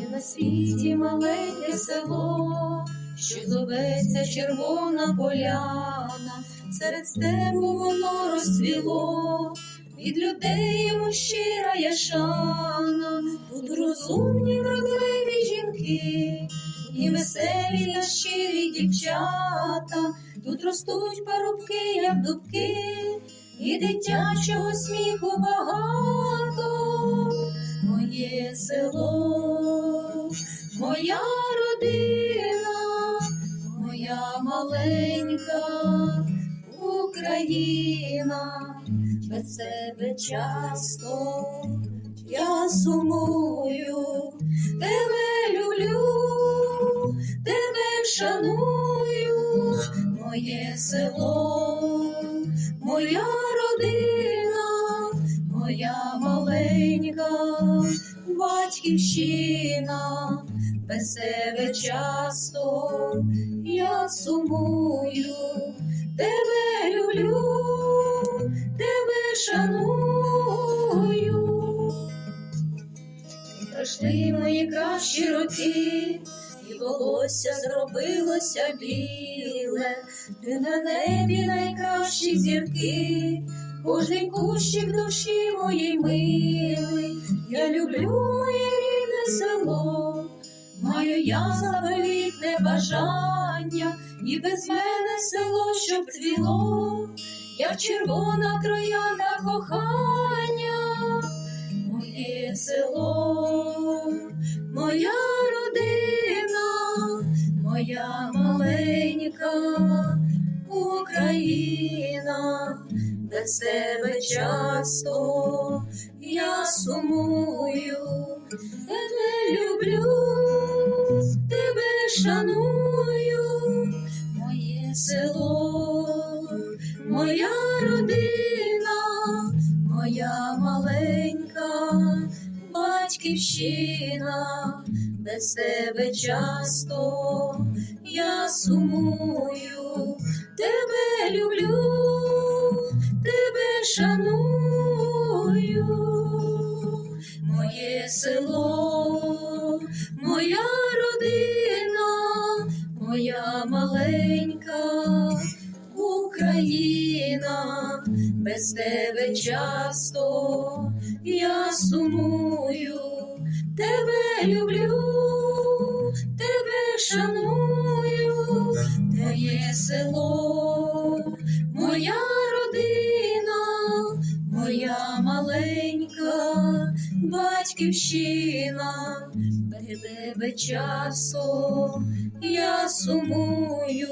Є на світі маленьке село, що зоветься Червона Поляна, серед степу воно розцвіло, від людей йому щира шана, тут розумні вродливі жінки, і веселі та щирі дівчата, тут ростуть парубки, як дубки, і дитячого сміху багато. Моє село, моя родина, моя маленька Україна, без тебе часто я сумую, тебе люблю, тебе шаную, моє село, моя родина, моя маленька батьківщина, без себе часто я сумую, тебе люблю, тебе шаную. Пройшли мої кращі роки, і волосся зробилося біле, ти на небі найкращі зірки, кожний кущик душі моєї милий, я люблю моє рідне село, маю я заповітне бажання, і без мене село, щоб цвіло, як червона троянда кохання, маленька Україна, без тебе часто я сумую, тебе люблю, тебе шаную, батьківщина, без тебе часто я сумую, тебе люблю, тебе шаную, моє село, моя родина, моя маленька без тебе часто я сумую, тебе люблю, тебе шаную, твоє село, моя родина, моя маленька батьківщина, без тебе часу я сумую,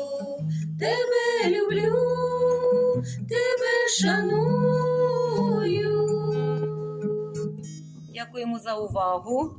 Дякуємо за увагу.